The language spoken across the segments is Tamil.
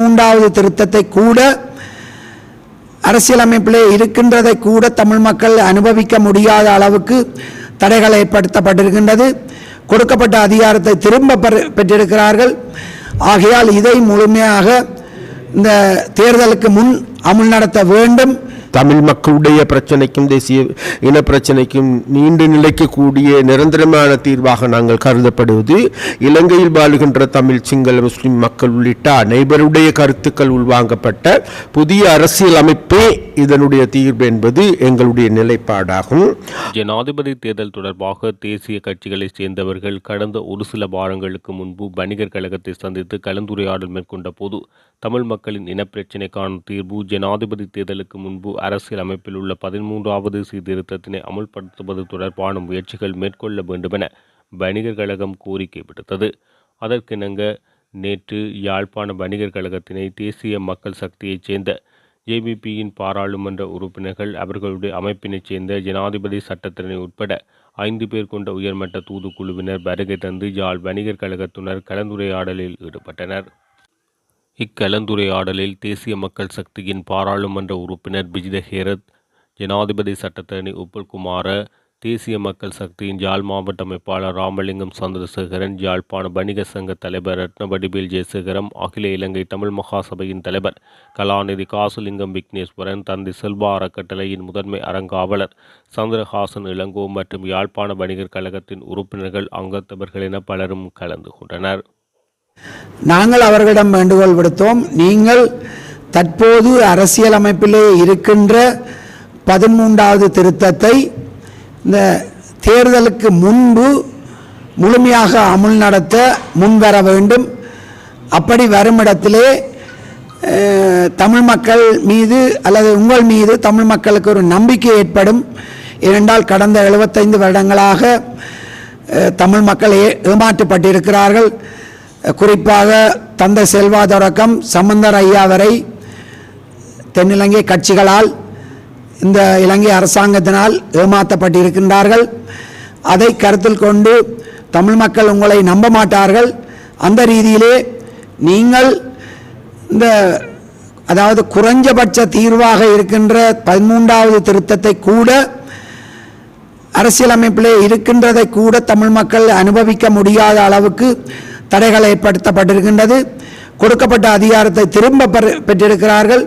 மூன்றாவது திருத்தத்தை கூட அரசியலமைப்பிலே இருக்கின்றதை கூட தமிழ் மக்கள் அனுபவிக்க முடியாத அளவுக்கு தடைகள் ஏற்படுத்தப்பட்டிருக்கின்றது. கொடுக்கப்பட்ட அதிகாரத்தை திரும்ப பெற்றிருக்கிறார்கள். ஆகையால் இதை முழுமையாக இந்த தேர்தலுக்கு முன் அமுல் நடத்த வேண்டும். தமிழ் மக்களுடைய பிரச்சனைக்கும் தேசிய இன பிரச்சனைக்கும் நீண்டு நிலைக்கக்கூடிய நிரந்தரமான தீர்வாக நாங்கள் கருதப்படுவது. இலங்கையில் வாழுகின்ற தமிழ் சிங்கள முஸ்லிம் மக்கள் உள்ளிட்ட அனைவருடைய கருத்துக்கள் உள்வாங்கப்பட்ட புதிய அரசியல் அமைப்பே இதனுடைய தீர்வு என்பது எங்களுடைய நிலைப்பாடாகும். ஜனாதிபதி தேர்தல் தொடர்பாக தேசிய கட்சிகளைச் சேர்ந்தவர்கள் கடந்த ஒரு சில வாரங்களுக்கு முன்பு வணிகர் கழகத்தை சந்தித்து கலந்துரையாடல் மேற்கொண்ட போது தமிழ் மக்களின் இனப்பிரச்சினைக்கான தீர்வு ஜனாதிபதி தேர்தலுக்கு முன்பு அரசியல் அமைப்பில் உள்ள பதிமூன்றாவது சீர்திருத்தத்தினை அமுல்படுத்துவது தொடர்பான முயற்சிகள் மேற்கொள்ள வேண்டுமென வணிகர் கழகம் கோரிக்கை விடுத்தது. அதற்கிணங்க நேற்று யாழ்ப்பாண வணிகர் கழகத்தினை தேசிய மக்கள் சக்தியைச் சேர்ந்த ஜேபிபியின் பாராளுமன்ற உறுப்பினர்கள் அவர்களுடைய அமைப்பினைச் சேர்ந்த ஜனாதிபதி சட்டத்தினை உட்பட ஐந்து பேர் கொண்ட உயர்மட்ட தூதுக்குழுவினர் வருகை தந்து யாழ் வணிகர் கழகத்தினர் கலந்துரையாடலில் ஈடுபட்டனர். இக்கலந்துரையாடலில் தேசிய மக்கள் சக்தியின் பாராளுமன்ற உறுப்பினர் பிஜிதஹேரத் ஜனாதிபதி சட்டத்தரணி உப்புல் குமார தேசிய மக்கள் சக்தியின் யாழ் மாவட்ட அமைப்பாளர் ராமலிங்கம் சந்திரசேகரன் யாழ்ப்பாண வணிக சங்க தலைவர் ரத்னவடிவேல் ஜெயசேகரம் அகில இலங்கை தமிழ் மகாசபையின் தலைவர் கலாநிதி காசுலிங்கம் விக்னேஸ்வரன் தந்தை செல்வா அறக்கட்டளையின் முதன்மை அறங்காவலர் சந்திரஹாசன் இளங்கோ மற்றும் யாழ்ப்பாண வணிகர் கழகத்தின் உறுப்பினர்கள் அங்கத்தவர்கள் என பலரும் கலந்து கொண்டனர். நாங்கள் அவர்களிடம் வேண்டுகோள் விடுத்தோம். நீங்கள் தற்போது அரசியலமைப்பிலே இருக்கின்ற பதிமூன்றாவது திருத்தத்தை இந்த தேர்தலுக்கு முன்பு முழுமையாக அமுல் நடத்த முன்வர வேண்டும். அப்படி வருமிடத்திலே அஹ், தமிழ் மக்கள் மீது அல்லது உங்கள் மீது தமிழ் மக்களுக்கு ஒரு நம்பிக்கை ஏற்படும். ஏனென்றால் கடந்த 75 வருடங்களாக தமிழ் மக்கள் ஏமாற்றப்பட்டிருக்கிறார்கள். குறிப்பாக தந்தை செல்வா தொடக்கம் சம்பந்தர் ஐயா வரை தென்னிலங்கை கட்சிகளால் இந்த இலங்கை அரசாங்கத்தினால் ஏமாற்றப்பட்டிருக்கின்றார்கள். அதை கருத்தில் கொண்டு தமிழ் மக்கள் உங்களை நம்ப மாட்டார்கள். அந்த ரீதியிலே நீங்கள் இந்த அதாவது குறைஞ்சபட்ச தீர்வாக இருக்கின்ற பதிமூன்றாவது திருத்தத்தை கூட அரசியலமைப்பிலே இருக்கின்றதை கூட தமிழ் மக்கள் அனுபவிக்க முடியாத அளவுக்கு தடைகள் ஏற்படுத்தப்பட்டிருக்கின்றது கொடுக்கப்பட்ட அதிகாரத்தை திரும்ப பெற்றிருக்கிறார்கள்.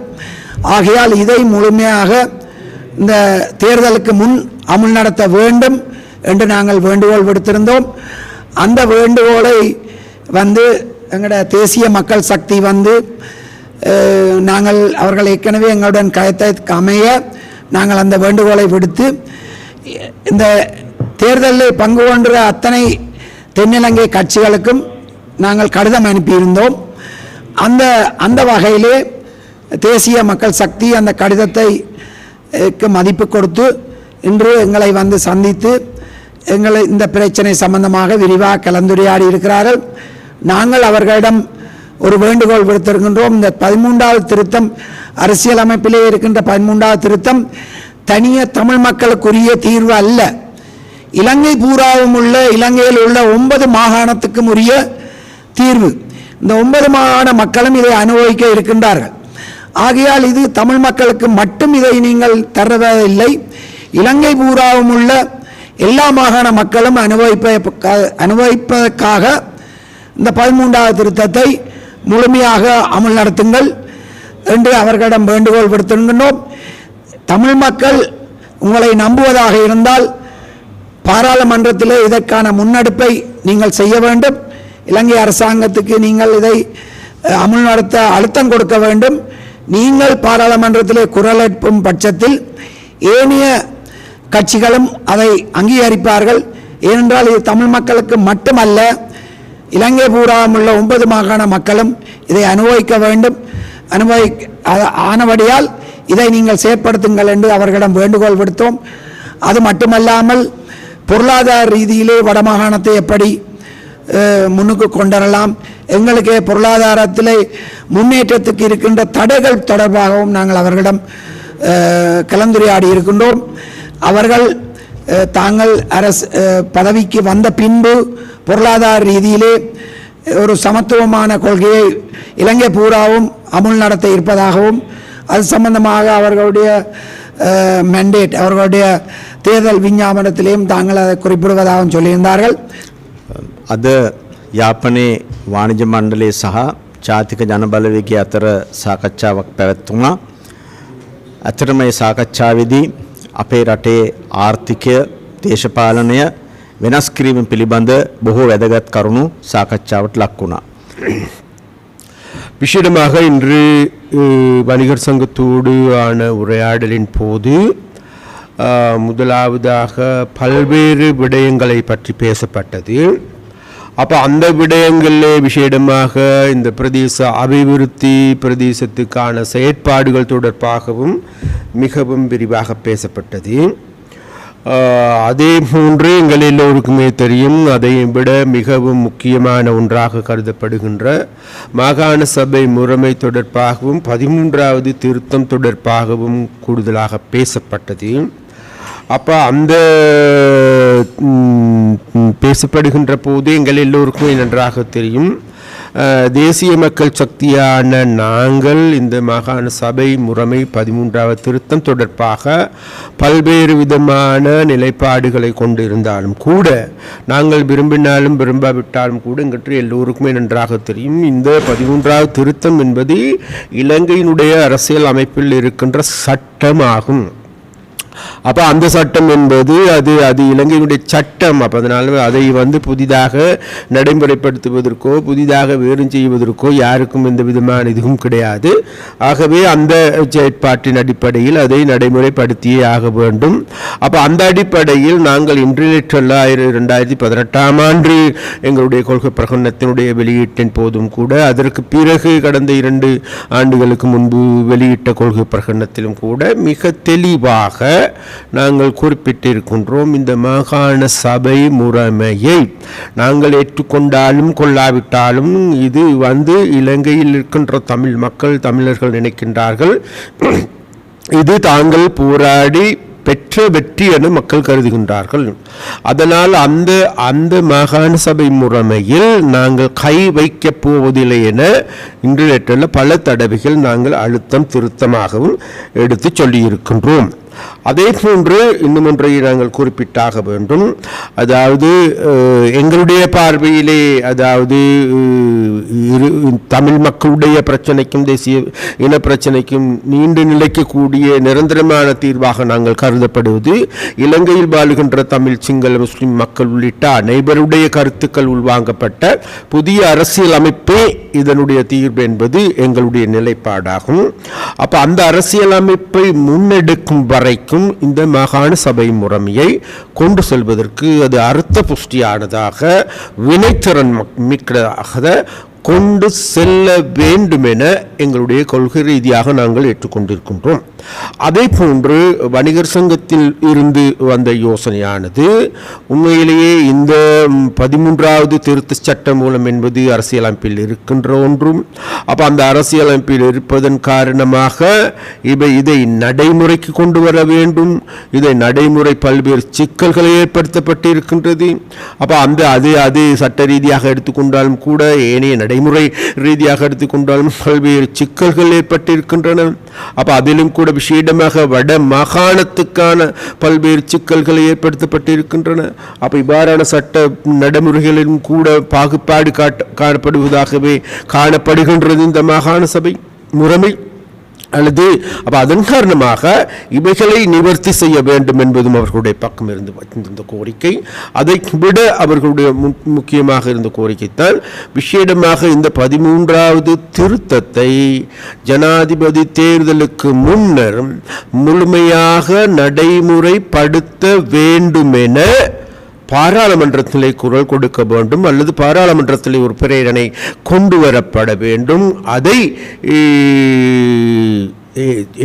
ஆகையால் இதை முழுமையாக இந்த தேர்தலுக்கு முன் அமுல் நடத்த வேண்டும் என்று நாங்கள் வேண்டுகோள் விடுத்திருந்தோம். அந்த வேண்டுகோளை வந்து எங்களோட தேசிய மக்கள் சக்தி வந்து நாங்கள் அவர்கள் ஏற்கனவே எங்களுடன் கயத்தை அமைய நாங்கள் அந்த வேண்டுகோளை விடுத்து இந்த தேர்தலில் பங்கு கொண்ட அத்தனை தென்னிலங்கை கட்சிகளுக்கும் நாங்கள் கடிதம் அனுப்பியிருந்தோம். அந்த அந்த வகையிலே தேசிய மக்கள் சக்தி அந்த கடிதத்தை மதிப்பு கொடுத்து இன்று எங்களை வந்து சந்தித்து எங்களை இந்த பிரச்சனை சம்பந்தமாக விரிவாக கலந்துரையாடி இருக்கிறார்கள். நாங்கள் அவர்களிடம் ஒரு வேண்டுகோள் விடுத்திருக்கின்றோம். இந்த பதிமூன்றாவது திருத்தம் அரசியலமைப்பிலே இருக்கின்ற பதிமூன்றாவது திருத்தம் தனிய தமிழ் மக்களுக்குரிய தீர்வு அல்ல. இலங்கை பூராவும் உள்ள இலங்கையில் உள்ள ஒன்பது மாகாணத்துக்கும் உரிய தீர்வு. இந்த ஒன்பது மாகாண மக்களும் இதை அனுபவிக்க இருக்கின்றார்கள். ஆகையால் இது தமிழ் மக்களுக்கு மட்டும் இதை நீங்கள் தரவில்லை இலங்கை பூராவும் உள்ள எல்லா மாகாண மக்களும் அனுபவிப்ப அனுபவிப்பதற்காக இந்த பதிமூன்றாவது திருத்தத்தை முழுமையாக அமல் நடத்துங்கள் என்று அவர்களிடம் வேண்டுகோள் விடுத்திருக்கின்றோம். தமிழ் மக்கள் உங்களை நம்புவதாக இருந்தால் பாராளுமன்றத்திலே இதற்கான முன்னெடுப்பை நீங்கள் செய்ய வேண்டும். இலங்கை அரசாங்கத்துக்கு நீங்கள் இதை அமுல் நடத்த அழுத்தம் கொடுக்க வேண்டும். நீங்கள் பாராளுமன்றத்திலே குரல் எழுப்பும் பட்சத்தில் ஏனைய கட்சிகளும் அதை அங்கீகரிப்பார்கள். ஏனென்றால் இது தமிழ் மக்களுக்கு மட்டுமல்ல இலங்கை பூராவும் உள்ள ஒன்பது மாகாண மக்களும் இதை அனுபவிக்க வேண்டும். அனுபவி ஆனபடியால் இதை நீங்கள் செயற்படுத்துங்கள் என்று அவர்களிடம் வேண்டுகோள் விடுத்தோம். அது மட்டுமல்லாமல் பொருளாதார ரீதியிலே வடமாகாணத்தை எப்படி முன்னுக்கு கொண்டுவரலாம் எங்களுக்கு பொருளாதாரத்தில் முன்னேற்றத்துக்கு இருக்கின்ற தடைகள் தொடர்பாகவும் நாங்கள் அவர்களிடம் கலந்துரையாடி இருக்கின்றோம். அவர்கள் தாங்கள் அரசு பதவிக்கு வந்த பின்பு பொருளாதார ரீதியிலே ஒரு சமத்துவமான கொள்கையை இலங்கை பூராவும் அமுல் நடத்த இருப்பதாகவும் அது சம்பந்தமாக அவர்களுடைய மெண்டேட் அவர்களுடைய தேர்தல் விஞ்ஞாபனத்திலேயும் தாங்கள் அதை குறிப்பிடுவதாகவும் சொல்லியிருந்தார்கள். අද යාපනයේ වාණිජ මණ්ඩලයේ සහ ජාතික ජනබලවේගය අතර සාකච්ඡාවක් පැවැත්වුණා. ඇත්තටම මේ සාකච්ඡාවේදී අපේ රටේ ආර්ථිකය දේශපාලනය වෙනස් කිරීම පිළිබඳ බොහෝ වැදගත් කරුණු සාකච්ඡාවට ලක් වුණා. விஷயமாக இன்று அஹ், வணிகர் சங்கத்தோடு ஆன உரையாடலின் போது அஹ், முதலாவதாக பல்வேறு விடயங்களை பற்றி பேசப்பட்டது அப்போ அந்த விடயங்களிலே விசேடமாக இந்த பிரதேச அபிவிருத்தி பிரதேசத்துக்கான செயற்பாடுகள் தொடர்பாகவும் மிகவும் விரிவாக பேசப்பட்டது. அதே போன்று எங்கள் எல்லோருக்குமே தெரியும் அதை விட மிகவும் முக்கியமான ஒன்றாக கருதப்படுகின்ற மாகாண சபை முறைமை தொடர்பாகவும் பதிமூன்றாவது திருத்தம் தொடர்பாகவும் கூடுதலாக பேசப்பட்டது. அப்போ அந்த பேசப்படுகின்ற போது எங்கள் எல்லோருக்குமே நன்றாக தெரியும். தேசிய மக்கள் சக்தியான நாங்கள் இந்த மாகாண சபை முறைமை பதிமூன்றாவது திருத்தம் தொடர்பாக பல்வேறு விதமான நிலைப்பாடுகளை கொண்டிருந்தாலும் கூட நாங்கள் விரும்பினாலும் விரும்பாவிட்டாலும் கூட எங்கிட்ட எல்லோருக்குமே நன்றாக தெரியும். இந்த பதிமூன்றாவது திருத்தம் என்பது இலங்கையினுடைய அரசியல் அமைப்பில் இருக்கின்ற சட்டமாகும். அப்போ அந்த சட்டம் என்பது அது அது இலங்கையினுடைய சட்டம். அப்போ அதனால அதை வந்து புதிதாக நடைமுறைப்படுத்துவதற்கோ புதிதாக வேறும் செய்வதற்கோ யாருக்கும் எந்த விதமான இதுவும் கிடையாது. ஆகவே அந்த செயற்பாட்டின் அடிப்படையில் அதை நடைமுறைப்படுத்தியே ஆக வேண்டும். அப்போ அந்த அடிப்படையில் நாங்கள் இன்றில் ஆயிரம் ரெண்டாயிரத்தி பதினெட்டாம் ஆண்டு எங்களுடைய கொள்கை பிரகடனத்தினுடைய வெளியீட்டின் போதும் கூட அதற்கு பிறகு கடந்த இரண்டு ஆண்டுகளுக்கு முன்பு வெளியிட்ட கொள்கை பிரகடனத்திலும் கூட மிக தெளிவாக நாங்கள் குறிப்பிட்டிருக்கின்றோம் இந்த மாகாண சபை முறைமையை நாங்கள் ஏற்றுக்கொண்டாலும் கொள்ளாவிட்டாலும் இது வந்து இலங்கையில் இருக்கின்ற தமிழ் மக்கள் தமிழர்கள் நினைக்கின்றார்கள். இது தாங்கள் போராடி பெற்ற வெற்றி என மக்கள் கருதுகின்றார்கள். அதனால் அந்த அந்த மாகாண சபை முறைமையில் நாங்கள் கை வைக்கப் போவதில்லை என இன்டர்நெட்டில் பல தடவைகள் நாங்கள் அழுத்தம் திருத்தமாகவும் எடுத்து சொல்லியிருக்கின்றோம். அதே போன்று இன்னும் ஒன்றை நாங்கள் குறிப்பிட்டாக வேண்டும். அதாவது எங்களுடைய பார்வையிலே அதாவது இரு தமிழ் மக்களுடைய பிரச்சனைக்கும் தேசிய இன பிரச்சனைக்கும் நீண்டு நிலைக்கக்கூடிய நிரந்தரமான தீர்வாக நாங்கள் கருதப்படுவது இலங்கையில் வாழுகின்ற தமிழ் சிங்கள முஸ்லிம் மக்கள் உள்ளிட்ட அனைவருடைய கருத்துக்கள் உள்வாங்கப்பட்ட புதிய அரசியல் அமைப்பே இதனுடைய தீர்வு என்பது எங்களுடைய நிலைப்பாடாகும். அப்போ அந்த அரசியல் அமைப்பை முன்னெடுக்கும் வரைக்கும் இந்த மாகாண சபை முறைமையை கொண்டு செல்வதற்கு அது அர்த்த புஷ்டியானதாக வினைத்திறன் மிக்கதாக கொண்டு செல்ல வேண்டுமென எங்களுடைய கொள்கை ரீதியாக நாங்கள் ஏற்றுக்கொண்டிருக்கின்றோம். அதே போன்று வணிகர் சங்கத்தில் இருந்து வந்த யோசனையானது உண்மையிலேயே இந்த பதிமூன்றாவது திருத்த சட்டம் மூலம் என்பது அரசியலமைப்பில் இருக்கின்ற ஒன்றும். அப்போ அந்த அரசியலமைப்பில் இருப்பதன் காரணமாக இவை இதை நடைமுறைக்கு கொண்டு வர வேண்டும். இதை நடைமுறை பல்வேறு சிக்கல்களை ஏற்படுத்தப்பட்டிருக்கின்றது. அப்போ அந்த அது அது சட்ட ரீதியாக எடுத்துக்கொண்டாலும் கூட ஏனைய நடைமுறை ரீதியாக எடுத்துக்கொண்டாலும் பல்வேறு சிக்கல்கள் ஏற்பட்டிருக்கின்றன. அப்போ அதிலும் கூட விசேடமாக வட மாகாணத்துக்கான பல்வேறு சிக்கல்கள் ஏற்படுத்தப்பட்டிருக்கின்றன. அப்போ இவ்வாறான சட்ட நடைமுறைகளிலும் கூட பாகுபாடு காட்ட காணப்படுவதாகவே காணப்படுகின்றது இந்த மாகாண சபை முறைமை. அல்லது அப்போ அதன் காரணமாக இவைகளை நிவர்த்தி செய்ய வேண்டும் என்பதும் அவர்களுடைய பக்கம் இருந்து வந்திருந்த கோரிக்கை. அதை விட அவர்களுடைய மு- முக்கியமாக இருந்த கோரிக்கைத்தான் விஷேடமாக இந்த பதிமூன்றாவது திருத்தத்தை ஜனாதிபதி தேர்தலுக்கு முன்னர் முழுமையாக நடைமுறைப்படுத்த வேண்டுமென பாராளுமன்றத்திலே குரல் கொடுக்க வேண்டும் அல்லது பாராளுமன்றத்திலே ஒரு பிரேரணை கொண்டு வரப்பட வேண்டும். அதை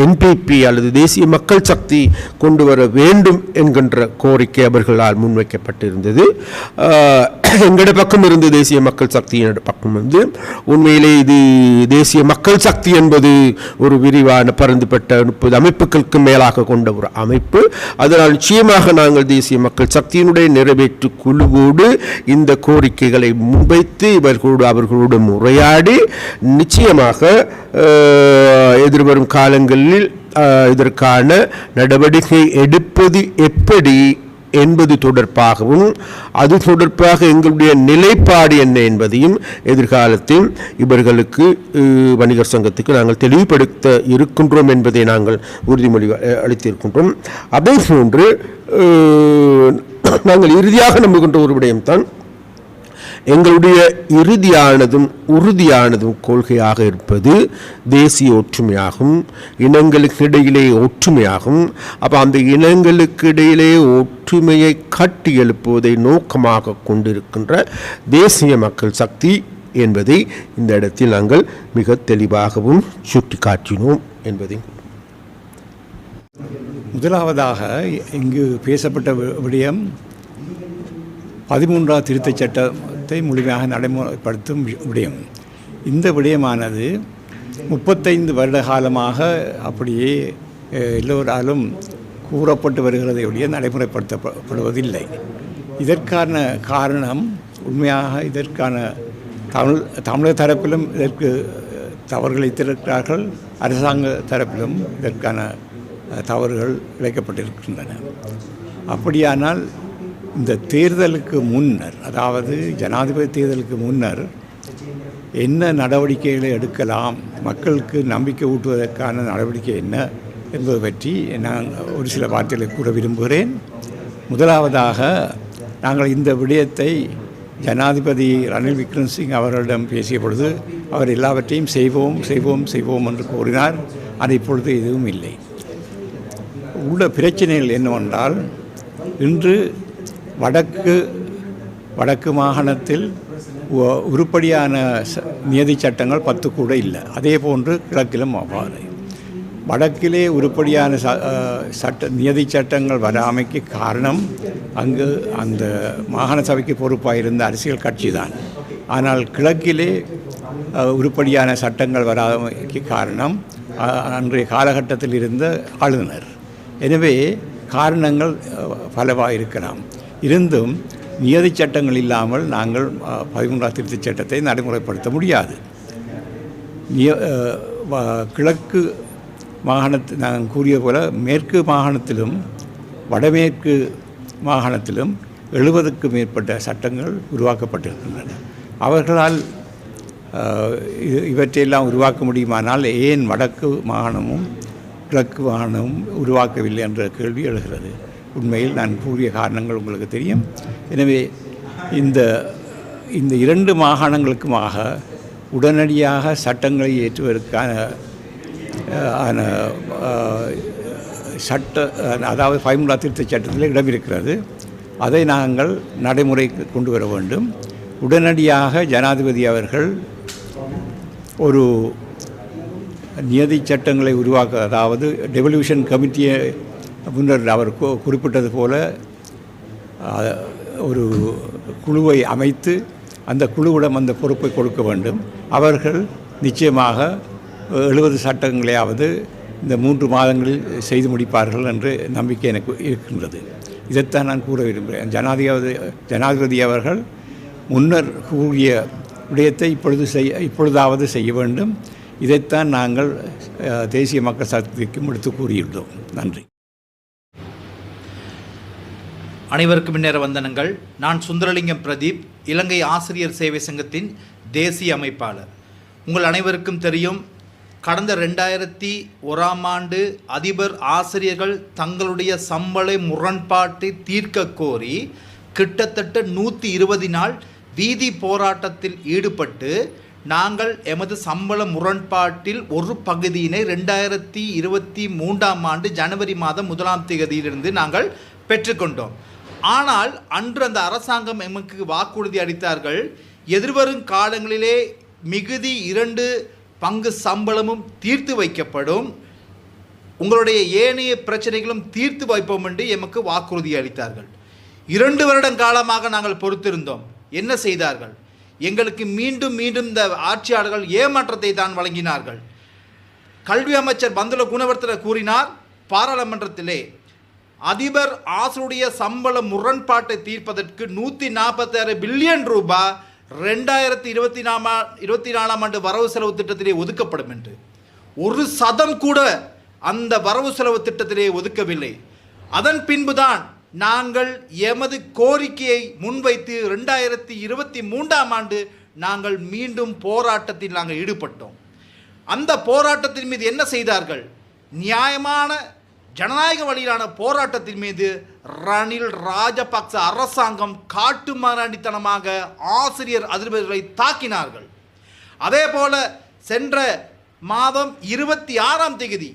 என்பிபி அல்லது தேசிய மக்கள் சக்தி கொண்டு வர வேண்டும் என்கின்ற கோரிக்கை அவர்களால் முன்வைக்கப்பட்டிருந்தது. எங்களோட பக்கம் இருந்து தேசிய மக்கள் சக்தியினோட பக்கம் வந்து உண்மையிலே இது தேசிய மக்கள் சக்தி என்பது ஒரு விரிவான பரந்துபட்ட முப்பது அமைப்புகளுக்கு மேலாக கொண்ட ஒரு அமைப்பு. அதனால் நிச்சயமாக நாங்கள் தேசிய மக்கள் சக்தியினுடைய நிறைவேற்று குழுவோடு இந்த கோரிக்கைகளை முன்வைத்து இவர்களோடு அவர்களோடு முறையாடி நிச்சயமாக எதிர்வரும் எதிர்வரும் காலங்களில் இதற்கான நடவடிக்கை எடுப்பது எப்படி என்பது தொடர்பாகவும் அது தொடர்பாக எங்களுடைய நிலைப்பாடு என்ன என்பதையும் எதிர்காலத்தில் இவர்களுக்கு வணிகர் சங்கத்துக்கு நாங்கள் தெளிவுபடுத்த இருக்கின்றோம் என்பதை நாங்கள் உறுதிமொழி அளித்திருக்கின்றோம். அதே போன்று நாங்கள் இறுதியாக நம்புகின்ற ஒரு விடயம்தான் எங்களுடைய இறுதியானதும் உறுதியானதும் கொள்கையாக இருப்பது தேசிய ஒற்றுமையாகும் இனங்களுக்கு இடையிலே ஒற்றுமையாகும். அப்போ அந்த இனங்களுக்கு இடையிலே ஒற்றுமையை கட்டி எழுப்புவதை நோக்கமாக கொண்டிருக்கின்ற தேசிய மக்கள் சக்தி என்பதை இந்த இடத்தில் நாங்கள் மிக தெளிவாகவும் சுட்டிக்காட்டினோம் என்பதை. முதலாவதாக இங்கு பேசப்பட்ட விடயம் பதிமூன்றாவது திருத்தச் சட்டம் சட்டத்தை முழுமையாக நடைமுறைப்படுத்தும் விடயம். இந்த விடயமானது முப்பத்தைந்து வருட காலமாக அப்படியே எல்லோராலும் கூறப்பட்டு வருகிறதை ஒழிய நடைமுறைப்படுத்தப்படுவதில்லை. இதற்கான காரணம் உண்மையாக இதற்கான தமிழ் தமிழக தரப்பிலும் இதற்கு தவறுகளை திறக்கிறார்கள் அரசாங்க தரப்பிலும் இதற்கான தவறுகள் இழைக்கப்பட்டிருக்கின்றன அப்படியானால் இந்த தேர்தலுக்கு முன்னர் அதாவது ஜனாதிபதி தேர்தலுக்கு முன்னர் என்ன நடவடிக்கைகளை எடுக்கலாம் மக்களுக்கு நம்பிக்கை ஊட்டுவதற்கான நடவடிக்கை என்ன என்பது பற்றி நான் ஒரு சில வார்த்தைகளை கூற விரும்புகிறேன். முதலாவதாக நாங்கள் இந்த விடயத்தை ஜனாதிபதி ரணில் விக்ரம்சிங் அவர்களிடம் பேசிய பொழுது அவர் எல்லாவற்றையும் செய்வோம் செய்வோம் செய்வோம் என்று கூறினார். அது இப்பொழுது எதுவும் இல்லை. உள்ள பிரச்சனைகள் என்னவென்றால் இன்று வடக்கு வடக்கு மாகாணத்தில் உருப்படியான நியதி சட்டங்கள் பத்து கூட இல்லை. அதே போன்று கிழக்கிலும் அவ்வாறு. வடக்கிலே உருப்படியான சட்ட நியதி சட்டங்கள் வராமைக்கு காரணம் அங்கு அந்த மாகாண சபைக்கு பொறுப்பாக இருந்த அரசியல் கட்சி தான். ஆனால் கிழக்கிலே உருப்படியான சட்டங்கள் வராமைக்கு காரணம் அன்றைய காலகட்டத்தில் இருந்த ஆளுநர். எனவே காரணங்கள் பலவாக இருக்கலாம் இருந்தும் நியதி சட்டங்கள் இல்லாமல் நாங்கள் பதிமூன்றாம் திருத்தச் சட்டத்தை நடைமுறைப்படுத்த முடியாது. நிய- கிழக்கு மாகாணத்து நான் கூறிய போல மேற்கு மாகாணத்திலும் வடமேற்கு மாகாணத்திலும் எழுபதுக்கு மேற்பட்ட சட்டங்கள் உருவாக்கப்பட்டிருக்கின்றன. அவர்களால் இவற்றையெல்லாம் உருவாக்க முடியுமானால் ஏன் வடக்கு மாகாணமும் கிழக்கு மாகாணமும் உருவாக்கவில்லை என்ற கேள்வி எழுகிறது. உண்மையில் நான் கூறிய காரணங்கள் உங்களுக்கு தெரியும். எனவே இந்த இந்த இரண்டு மாகாணங்களுக்குமாக உடனடியாக சட்டங்களை ஏற்றுவதற்கான ஆன, சட்ட அதாவது பதிமூன்றாம் திருத்த சட்டத்தில் இடம் இருக்கிறது அதை நாங்கள் நடைமுறைக்கு கொண்டு வர வேண்டும். உடனடியாக ஜனாதிபதி அவர்கள் ஒரு நியதி சட்டங்களை உருவாக்க அதாவது டெவல்யூஷன் கமிட்டியை முன்னர் அவர் குறிப்பிட்டது போல ஒரு குழுவை அமைத்து அந்த குழுவிடம் அந்த பொறுப்பை கொடுக்க வேண்டும். அவர்கள் நிச்சயமாக எழுபது சட்டங்களையாவது இந்த மூன்று மாதங்களில் செய்து முடிப்பார்கள் என்று நம்பிக்கை எனக்கு இருக்கின்றது. இதைத்தான் நான் கூற விரும்புகிறேன். ஜனாதிபதி ஜனாதிபதி அவர்கள் முன்னர் கூறிய விடயத்தை இப்பொழுது செய்ய இப்பொழுதாவது செய்ய வேண்டும். இதைத்தான் நாங்கள் தேசிய மக்கள் சக்திக்கும் எடுத்து கூறியுள்ளோம். நன்றி. அனைவருக்கும் முன்னேற வந்தனங்கள். நான் சுந்தரலிங்கம் பிரதீப் இலங்கை ஆசிரியர் சேவை சங்கத்தின் தேசிய அமைப்பாளர். உங்கள் அனைவருக்கும் தெரியும் கடந்த ரெண்டாயிரத்தி ஓராம் ஆண்டு அதிபர் ஆசிரியர்கள் தங்களுடைய சம்பள முரண்பாட்டை தீர்க்க கோரி கிட்டத்தட்ட நூற்றி இருபது நாள் வீதி போராட்டத்தில் ஈடுபட்டு நாங்கள் எமது சம்பள முரண்பாட்டில் ஒரு பகுதியினை ரெண்டாயிரத்தி இருபத்தி மூன்றாம் ஆண்டு ஜனவரி மாதம் முதலாம் தேதியிலிருந்து நாங்கள் பெற்றுக்கொண்டோம். ஆனால் அன்று அந்த அரசாங்கம் எமக்கு வாக்குறுதி அளித்தார்கள். எதிர்வரும் காலங்களிலே மிகுதி இரண்டு பங்கு சம்பளமும் தீர்த்து வைக்கப்படும். உங்களுடைய ஏனைய பிரச்சனைகளும் தீர்த்து வைப்போம் என்று எமக்கு வாக்குறுதி அளித்தார்கள். இரண்டு வருடம் காலமாக நாங்கள் பொறுத்திருந்தோம். என்ன செய்தார்கள்? எங்களுக்கு மீண்டும் மீண்டும் இந்த ஆட்சியாளர்கள் ஏமாற்றத்தை தான் வழங்கினார்கள். கல்வி அமைச்சர் பந்துல குணவர்த்தன கூறினார் பாராளுமன்றத்திலே அதிபர் ஆசருடைய சம்பள முரண்பாட்டை தீர்ப்பதற்கு நூற்றி நாற்பத்தாறு பில்லியன் ரூபாய் ரெண்டாயிரத்தி இருபத்தி நாமா இருபத்தி நாலாம் ஆண்டு வரவு செலவு திட்டத்திலே ஒதுக்கப்படும் என்று. ஒரு சதம் கூட அந்த வரவு செலவு திட்டத்திலே ஒதுக்கவில்லை. அதன் பின்புதான் நாங்கள் எமது கோரிக்கையை முன்வைத்து ரெண்டாயிரத்தி இருபத்தி மூன்றாம் ஆண்டு நாங்கள் மீண்டும் போராட்டத்தில் நாங்கள் ஈடுபட்டோம். அந்த போராட்டத்தின் மீது என்ன செய்தார்கள்? நியாயமான ஜனநாயக வழியிலான போராட்டத்தின் மீது ரணில் ராஜபக்ச அரசாங்கம் காட்டு காட்டுமராண்டித்தனமாக ஆசிரியர் அதிபர்களை தாக்கினார்கள். அதே போல சென்ற மாதம் இருபத்தி ஆறாம் தேதி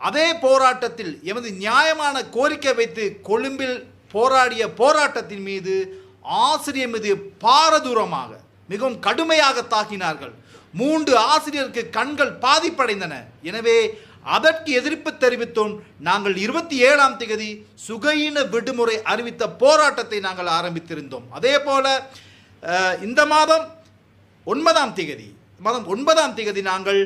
அதே போராட்டத்தில் எமது நியாயமான கோரிக்கை வைத்து கொழும்பில் போராடிய போராட்டத்தின் மீது ஆசிரியர் மீது பாரதூரமாக மிகவும் கடுமையாக தாக்கினார்கள். மூன்று ஆசிரியருக்கு கண்கள் பாதிப்படைந்தன. எனவே அதற்கு எதிர்ப்பு தெரிவித்தோம். நாங்கள் இருபத்தி ஏழாம் தேதி சுகையின விடுமுறை அறிவித்த போராட்டத்தை நாங்கள் ஆரம்பித்திருந்தோம். அதே போல இந்த மாதம் ஒன்பதாம் தேதி மாதம் ஒன்பதாம் தேதி நாங்கள்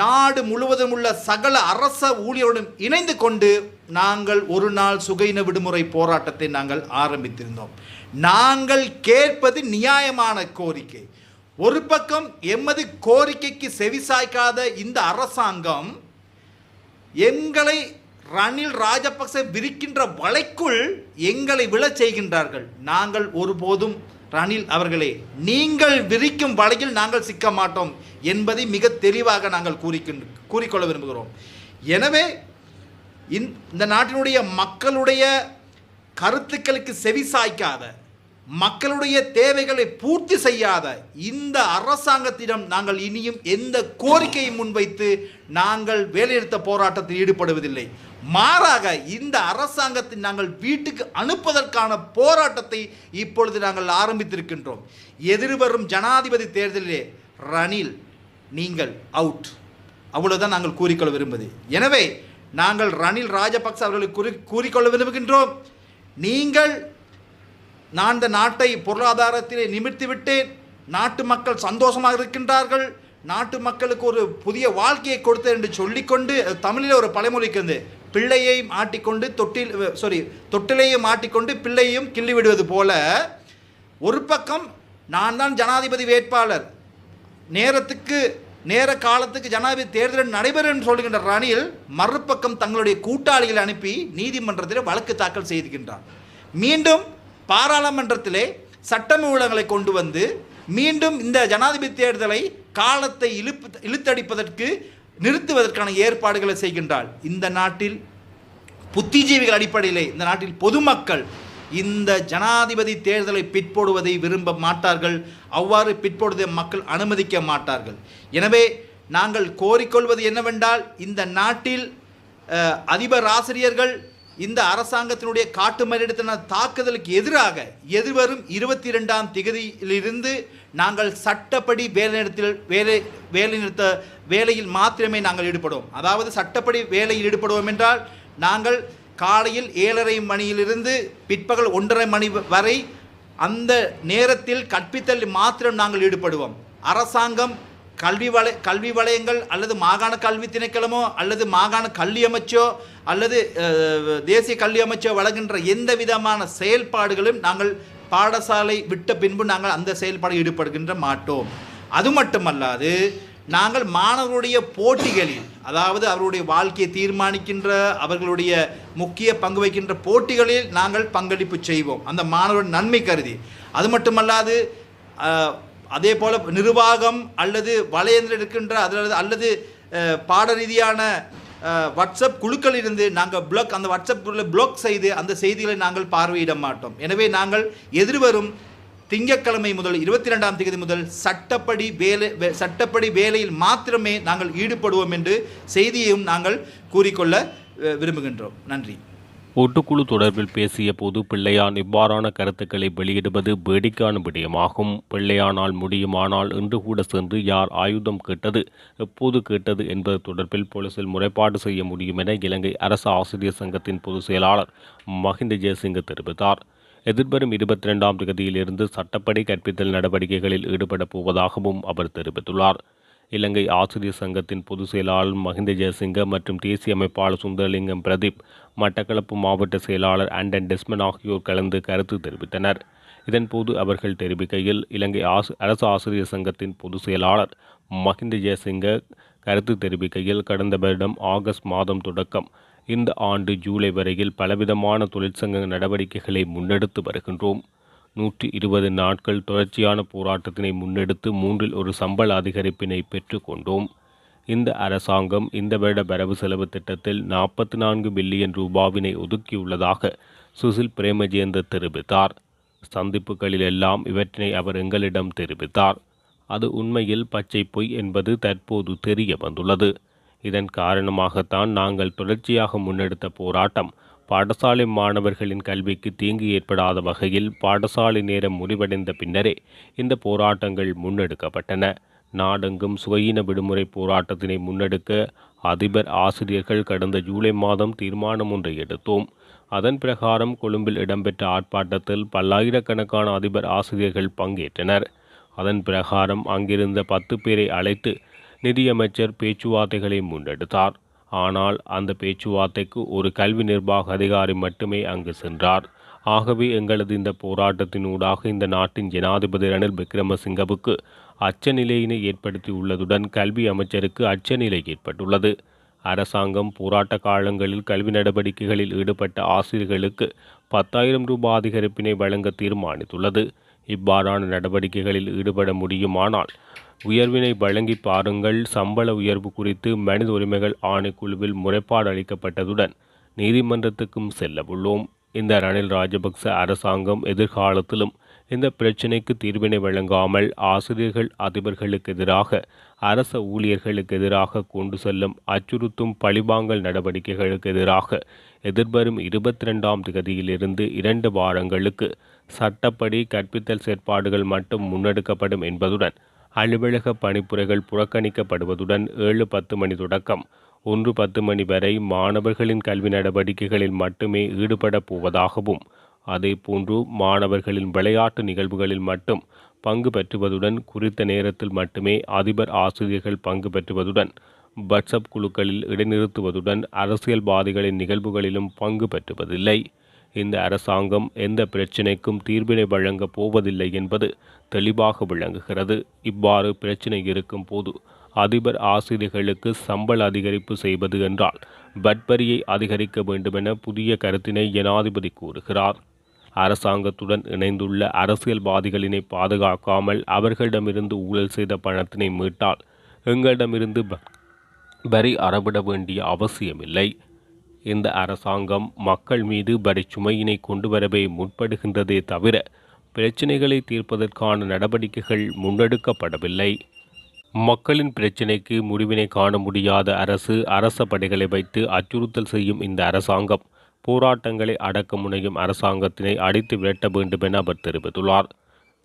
நாடு முழுவதும் உள்ள சகல அரச ஊழியருடன் இணைந்து கொண்டு நாங்கள் ஒரு நாள் சுகையின விடுமுறை போராட்டத்தை நாங்கள் ஆரம்பித்திருந்தோம். நாங்கள் கேட்பது நியாயமான கோரிக்கை. ஒரு பக்கம் எமது கோரிக்கைக்கு செவிசாய்க்காத இந்த அரசாங்கம் எங்களை ரணில் ராஜபக்ச விரிக்கின்ற வலைக்குள் எங்களை விழச் செய்கின்றார்கள். நாங்கள் ஒருபோதும் ரணில் அவர்களே நீங்கள் விரிக்கும் வலையில் நாங்கள் சிக்க மாட்டோம் என்பதை மிக தெளிவாக நாங்கள் கூறிக்கின்ற கூறிக்கொள்ள விரும்புகிறோம். எனவே இந்த இந்த நாட்டினுடைய மக்களுடைய கருத்துக்களுக்கு செவிசாய்க்காத மக்களுடைய தேவைகளை பூர்த்தி செய்யாத இந்த அரசாங்கத்திடம் நாங்கள் இனியும் எந்த கோரிக்கையை முன்வைத்து நாங்கள் வேலைநிறுத்த போராட்டத்தில் ஈடுபடுவதில்லை. மாறாக இந்த அரசாங்கத்தை நாங்கள் வீட்டுக்கு அனுப்புவதற்கான போராட்டத்தை இப்பொழுது நாங்கள் ஆரம்பித்திருக்கின்றோம். எதிர்வரும் ஜனாதிபதி தேர்தலிலே ரணில் நீங்கள் அவுட் அவ்வளவுதான் நாங்கள் கூறிக்கொள்ள விரும்புது எனவே நாங்கள் ரணில் ராஜபக்ச அவர்களை கூறி கூறிக்கொள்ள விரும்புகின்றோம். நீங்கள் நான் இந்த நாட்டை பொருளாதாரத்திலே நிமிர்த்தி விட்டேன். நாட்டு மக்கள் சந்தோஷமாக இருக்கின்றார்கள். நாட்டு மக்களுக்கு ஒரு புதிய வாழ்க்கையை கொடுத்தேன் என்று சொல்லிக்கொண்டு தமிழில் ஒரு பழமொழிக்கு வந்து பிள்ளையை மாட்டிக்கொண்டு தொட்டில் சாரி தொட்டிலையும் மாட்டிக்கொண்டு பிள்ளையையும் கிள்ளி விடுவது போல ஒரு பக்கம் நான் தான் ஜனாதிபதி வேட்பாளர். நேரத்துக்கு நேர காலத்துக்கு ஜனாதிபதி தேர்தல் நடைபெறும் என்று சொல்கின்ற ரணில் மறுபக்கம் தங்களுடைய கூட்டாளிகளை அனுப்பி நீதிமன்றத்தில் வழக்கு தாக்கல் செய்திருக்கின்றார். மீண்டும் பாராளுமன்றத்திலே சட்டமூலங்களை கொண்டு வந்து மீண்டும் இந்த ஜனாதிபதி தேர்தலை காலத்தை இழுப்பு இழுத்தடிப்பதற்கு நிறுத்துவதற்கான ஏற்பாடுகளை செய்கின்றாள். இந்த நாட்டில் புத்திஜீவிகள் அடிப்படையிலே இந்த நாட்டில் பொதுமக்கள் இந்த ஜனாதிபதி தேர்தலை பிற்போடுவதை விரும்ப மாட்டார்கள். அவ்வாறு பிற்போடுவதை மக்கள் அனுமதிக்க மாட்டார்கள். எனவே நாங்கள் கோரிக்கொள்வது என்னவென்றால் இந்த நாட்டில் அதிபர் ஆசிரியர்கள் இந்த அரசாங்கத்தினுடைய காட்டு காட்டுமரிடத்தின தாக்குதலுக்கு எதிராக எதிர்வரும் இருபத்தி ரெண்டாம் திகதியிலிருந்து நாங்கள் சட்டப்படி வேலைநிறுத்தல் வேலை வேலைநிறுத்த வேலையில் மாத்திரமே நாங்கள் ஈடுபடுவோம். அதாவது சட்டப்படி வேலையில் ஈடுபடுவோம் என்றால் நாங்கள் காலையில் ஏழரை மணியிலிருந்து பிற்பகல் ஒன்றரை மணி வரை அந்த நேரத்தில் கற்பித்தல் மாத்திரம் நாங்கள் ஈடுபடுவோம். அரசாங்கம் கல்வி வலை கல்வி வலயங்கள் அல்லது மாகாண கல்வி திணைக்களமோ அல்லது மாகாண கல்வி அமைச்சோ அல்லது தேசிய கல்வி அமைச்சோ வழங்குகின்ற எந்த விதமான செயல்பாடுகளும் நாங்கள் பாடசாலை விட்ட பின்பு நாங்கள் அந்த செயல்பாடு ஈடுபடுகின்ற மாட்டோம். அது மட்டுமல்லாது நாங்கள் மாணவர்களுடைய போட்டிகளில் அதாவது அவருடைய வாழ்க்கையை தீர்மானிக்கின்ற அவர்களுடைய முக்கிய பங்கு வகிக்கின்ற போட்டிகளில் நாங்கள் பங்களிப்பு செய்வோம். அந்த மாணவர் நன்மை கருதி. அது மட்டுமல்லாது அதே போல் நிர்வாகம் அல்லது வலையந்தில் இருக்கின்ற அதில் அல்லது பாட ரீதியான வாட்ஸ்அப் குழுக்கள் இருந்து நாங்கள் பிளாக் அந்த வாட்ஸ்அப் பிளாக் செய்து அந்த செய்திகளை நாங்கள் பார்வையிட மாட்டோம். எனவே நாங்கள் எதிர்வரும் திங்கட்கிழமை முதல் இருபத்தி ரெண்டாம் தேதி முதல் சட்டப்படி வேலை வே- சட்டப்படி வேலையில் மாத்திரமே நாங்கள் ஈடுபடுவோம் என்று செய்தியையும் நாங்கள் கூறிக்கொள்ள விரும்புகின்றோம். நன்றி. ஒட்டுக்குழு தொடர்பில் பேசிய போது பிள்ளையான் இவ்வாறான கருத்துக்களை வெளியிடுவது வேடிக்கையான விடயமாகும். பிள்ளையானால் முடியுமானால் இன்று கூட சென்று யார் ஆயுதம் கேட்டது எப்போது கேட்டது என்பது தொடர்பில் போலீசில் முறைப்பாடு செய்ய முடியும் என இலங்கை அரசு ஆசிரியர் சங்கத்தின் பொதுச் செயலாளர் மஹிந்த ஜெயசிங்க தெரிவித்தார். எதிர்வரும் இருபத்தி ரெண்டாம் தேதியிலிருந்து சட்டப்படி கற்பித்தல் நடவடிக்கைகளில் ஈடுபடப் போவதாகவும் அவர் தெரிவித்துள்ளார். இலங்கை ஆசிரியர் சங்கத்தின் பொதுச் செயலாளர் மஹிந்த ஜெயசிங்க மற்றும் தேசிய அமைப்பாளர் சுந்தரலிங்கம் பிரதீப் மட்டக்களப்பு மாவட்ட செயலாளர் அண்டன் டெஸ்மன் ஆகியோர் கலந்து கருத்து தெரிவித்தனர். இதன்போது அவர்கள் தெரிவிக்கையில் இலங்கை ஆசு அரசு ஆசிரியர் சங்கத்தின் பொதுச் செயலாளர் மஹிந்த ஜெயசிங்க கருத்து தெரிவிக்கையில் கடந்த வருடம் ஆகஸ்ட் மாதம் தொடக்கம் இந்த ஆண்டு ஜூலை வரையில் பலவிதமான தொழிற்சங்க நடவடிக்கைகளை முன்னெடுத்து வருகின்றோம். நூற்றி இருபது நாட்கள் தொடர்ச்சியான போராட்டத்தினை முன்னெடுத்து மூன்றில் ஒரு சம்பள அதிகரிப்பினை பெற்றுக்கொண்டோம் இந்த அரசாங்கம் இந்த வருட வரவு செலவு திட்டத்தில் நாற்பத்தி நான்கு பில்லியன் ரூபாவினை ஒதுக்கியுள்ளதாக சுசில் பிரேமஜேந்தர் தெரிவித்தார். சந்திப்புகளில் எல்லாம் இவற்றினை அவர் எங்களிடம் தெரிவித்தார். அது உண்மையில் பச்சை பொய் என்பது தற்போது தெரிய வந்துள்ளது. இதன் காரணமாகத்தான் நாங்கள் தொடர்ச்சியாக முன்னெடுத்த போராட்டம் பாடசாலை மாணவர்களின் கல்விக்கு தீங்கு ஏற்படாத வகையில் பாடசாலை நேரம் முடிவடைந்த பின்னரே இந்த போராட்டங்கள் முன்னெடுக்கப்பட்டன. நாடெங்கும் சுகையின விடுமுறை போராட்டத்தினை முன்னெடுக்க அதிபர் ஆசிரியர்கள் கடந்த ஜூலை மாதம் தீர்மானம் ஒன்றை எடுத்தோம். அதன் பிரகாரம் கொழும்பில் இடம்பெற்ற ஆர்ப்பாட்டத்தில் பல்லாயிரக்கணக்கான அதிபர் ஆசிரியர்கள் பங்கேற்றனர். அதன் பிரகாரம் அங்கிருந்த பத்து பேரை அழைத்து நிதியமைச்சர் பேச்சுவார்த்தைகளை முன்னெடுத்தார். ஆனால் அந்த பேச்சுவார்த்தைக்கு ஒரு கல்வி நிர்வாக அதிகாரி மட்டுமே அங்கு சென்றார். ஆகவே எங்களது இந்த போராட்டத்தினூடாக இந்த நாட்டின் ஜனாதிபதி ரணில் விக்ரமசிங்கவுக்கு அச்சநிலையினை ஏற்படுத்தியுள்ளதுடன் கல்வி அமைச்சருக்கு அச்சநிலை ஏற்பட்டுள்ளது. அரசாங்கம் போராட்ட காலங்களில் கல்வி நடவடிக்கைகளில் ஈடுபட்ட ஆசிரியர்களுக்கு பத்தாயிரம் ரூபாய் அதிகரிப்பினை வழங்க தீர்மானித்துள்ளது. இவ்வாறான நடவடிக்கைகளில் ஈடுபட முடியுமானால் உயர்வினை வழங்கி பாருங்கள். சம்பள உயர்வு குறித்து மனித உரிமைகள் ஆணைக்குழுவில் முறைப்பாடு அளிக்கப்பட்டதுடன் நீதிமன்றத்துக்கும் செல்லவுள்ளோம். இந்த ரணில் ராஜபக்ச அரசாங்கம் எதிர்காலத்திலும் இந்த பிரச்சினைக்கு தீர்வினை வழங்காமல் ஆசிரியர்கள் அதிபர்களுக்கு எதிராக அரச ஊழியர்களுக்கு எதிராக கொண்டு செல்லும் அச்சுறுத்தும் பழிவாங்கல் நடவடிக்கைகளுக்கு எதிராக எதிர்வரும் இருபத்தி ரெண்டாம் தேதியிலிருந்து இரண்டு வாரங்களுக்கு சட்டப்படி கற்பித்தல் செயற்பாடுகள் மட்டும் முன்னெடுக்கப்படும் என்பதுடன் அலுவலக பணிப்புரைகள் புறக்கணிக்கப்படுவதுடன் ஏழு பத்து மணி தொடக்கம். ஒன்று பத்து மணி வரை மாணவர்களின் கல்வி நடவடிக்கைகளில் மட்டுமே ஈடுபடப் போவதாகவும் அதேபோன்று மாணவர்களின் விளையாட்டு நிகழ்வுகளில் மட்டும் பங்கு பெற்றுவதுடன் குறித்த நேரத்தில் மட்டுமே அதிபர் ஆசிரியர்கள் பங்கு பெற்றுவதுடன் வாட்ஸ்அப் குழுக்களில் இடைநிறுத்துவதுடன் அரசியல்வாதிகளின் நிகழ்வுகளிலும் பங்கு பெற்றுவதில்லை. இந்த அரசாங்கம் எந்த பிரச்சினைக்கும் தீர்வினை வழங்கப் போவதில்லை என்பது தெளிவாக விளங்குகிறது. இவ்வாறு பிரச்சினை இருக்கும் போது அதிபர் ஆசிரியர்களுக்கு சம்பள அதிகரிப்பு செய்வது என்றால் பட்பரியை அதிகரிக்க வேண்டுமென புதிய கருத்தினை ஜனாதிபதி கூறுகிறார். அரசாங்கத்துடன் இணைந்துள்ள அரசியல்வாதிகளினை பாதுகாக்காமல் அவர்களிடமிருந்து ஊழல் செய்த பணத்தினை மீட்டால் எங்களிடமிருந்து வரி அறவிட வேண்டிய அவசியமில்லை. இந்த அரசாங்கம் மக்கள் மீது வரி சுமையினை கொண்டு வரவே முற்படுகின்றதே தவிர பிரச்சினைகளை தீர்ப்பதற்கான நடவடிக்கைகள் முன்னெடுக்கப்படவில்லை. மக்களின் பிரச்சினைக்கு முடிவினை காண முடியாத அரசு அரச படைகளை வைத்து அச்சுறுத்தல் செய்யும் இந்த அரசாங்கம் போராட்டங்களை அடக்க முனையும் அரசாங்கத்தினை அடித்து விரட்ட வேண்டும் என அவர் தெரிவித்துள்ளார்.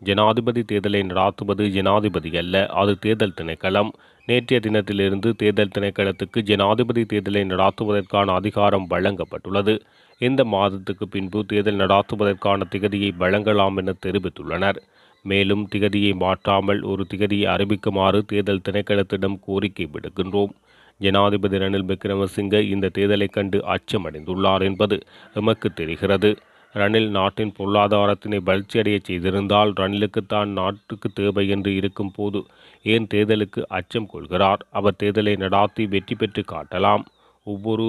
ஜனாதிபதி தேர்தலை நடாத்துவது ஜனாதிபதி அல்ல அது தேர்தல் திணைக்களம். நேற்றைய தினத்திலிருந்து தேர்தல் திணைக்களத்துக்கு ஜனாதிபதி தேர்தலை நடாத்துவதற்கான அதிகாரம் வழங்கப்பட்டுள்ளது. இந்த மாதத்துக்கு பின்பு தேர்தல் நடாத்துவதற்கான திகதியை வழங்கலாம் என தெரிவித்துள்ளனர். மேலும் திகதியை மாற்றாமல் ஒரு திகதியை அறிவிக்குமாறு தேர்தல் திணைக்களத்திடம் கோரிக்கை விடுக்கின்றோம். ஜனாதிபதி ரணில் விக்ரமசிங்க இந்த தேர்தலை கண்டு அச்சமடைந்துள்ளார் என்பது எமக்கு தெரிகிறது. ரணில் நாட்டின் பொருளாதாரத்தினை வளர்ச்சியடையச் செய்திருந்தால் ரணிலுக்குத்தான் நாட்டுக்கு தேவை என்று இருக்கும் போது ஏன் தேர்தலுக்கு அச்சம் கொள்கிறார்? அவர் தேர்தலை நடாத்தி வெற்றி பெற்று காட்டலாம். ஒவ்வொரு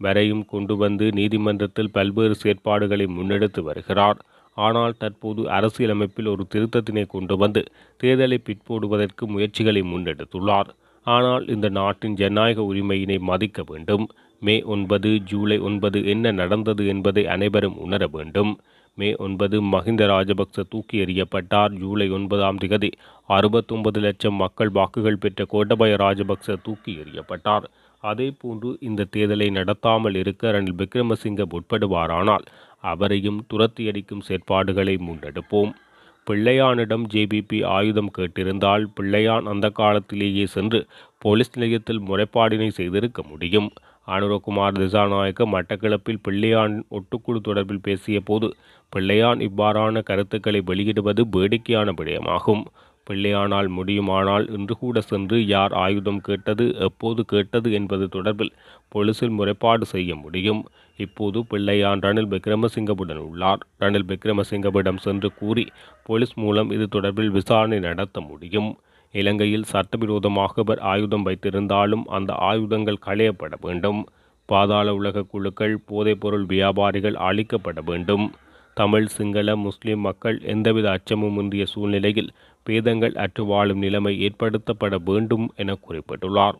வரையும் கொண்டு வந்து நீதிமன்றத்தில் பல்வேறு செயற்பாடுகளை முன்னெடுத்து வருகிறார். ஆனால் தற்போது அரசியலமைப்பில் ஒரு திருத்தத்தினை கொண்டு வந்து தேர்தலை பிற்போடுவதற்கு முயற்சிகளை முன்னெடுத்துள்ளார். ஆனால் இந்த நாட்டின் ஜனநாயக உரிமையினை மதிக்க வேண்டும். மே ஒன்பது ஜூலை ஒன்பது என்ன நடந்தது என்பதை அனைவரும் உணர வேண்டும். மே ஒன்பது மஹிந்த ராஜபக்ச தூக்கி எறியப்பட்டார். ஜூலை ஒன்பதாம் திகதி அறுபத்தொன்பது லட்சம் மக்கள் வாக்குகள் பெற்ற கோட்டபய ராஜபக்ச தூக்கி எறியப்பட்டார். அதேபோன்று இந்த தேர்தலை நடத்தாமல் இருக்க ரணில் விக்ரமசிங்க உட்படுவாரானால் அவரையும் துரத்தியடிக்கும் செயற்பாடுகளை முன்னெடுப்போம். பிள்ளையானிடம் ஜேபிபி ஆயுதம் கேட்டிருந்தால் பிள்ளையான் அந்த காலத்திலேயே சென்று போலீஸ் நிலையத்தில் முறைப்பாடினை செய்திருக்க முடியும். அனுரகுமார் திசாநாயக்கு மட்டக்களப்பில் பிள்ளையான் ஒட்டுக்குழு தொடர்பில் பேசிய போது பிள்ளையான் இவ்வாறான கருத்துக்களை வெளியிடுவது வேடிக்கையான விடயமாகும். பிள்ளையானால் முடியுமானால் இன்று கூட சென்று யார் ஆயுதம் கேட்டது எப்போது கேட்டது என்பது தொடர்பில் போலீசில் முறைப்பாடு செய்ய முடியும். இப்போது பிள்ளையான் ரணில் விக்ரமசிங்கவுடன் உள்ளார். ரணில் விக்ரமசிங்கவிடம் சென்று கூறி போலீஸ் மூலம் இது தொடர்பில் விசாரணை நடத்த முடியும். இலங்கையில் சட்டவிரோதமாக அவர் ஆயுதம் வைத்திருந்தாலும் அந்த ஆயுதங்கள் களையப்பட வேண்டும். பாதாள உலக குழுக்கள் போதைப்பொருள் வியாபாரிகள் அழிக்கப்பட வேண்டும். தமிழ் சிங்கள முஸ்லிம் மக்கள் எந்தவித அச்சமும் இன்றிய சூழ்நிலையில் பேதங்கள் அற்று வாழும் நிலைமை ஏற்படுத்தப்பட வேண்டும் என குறிப்பிட்டுள்ளார்.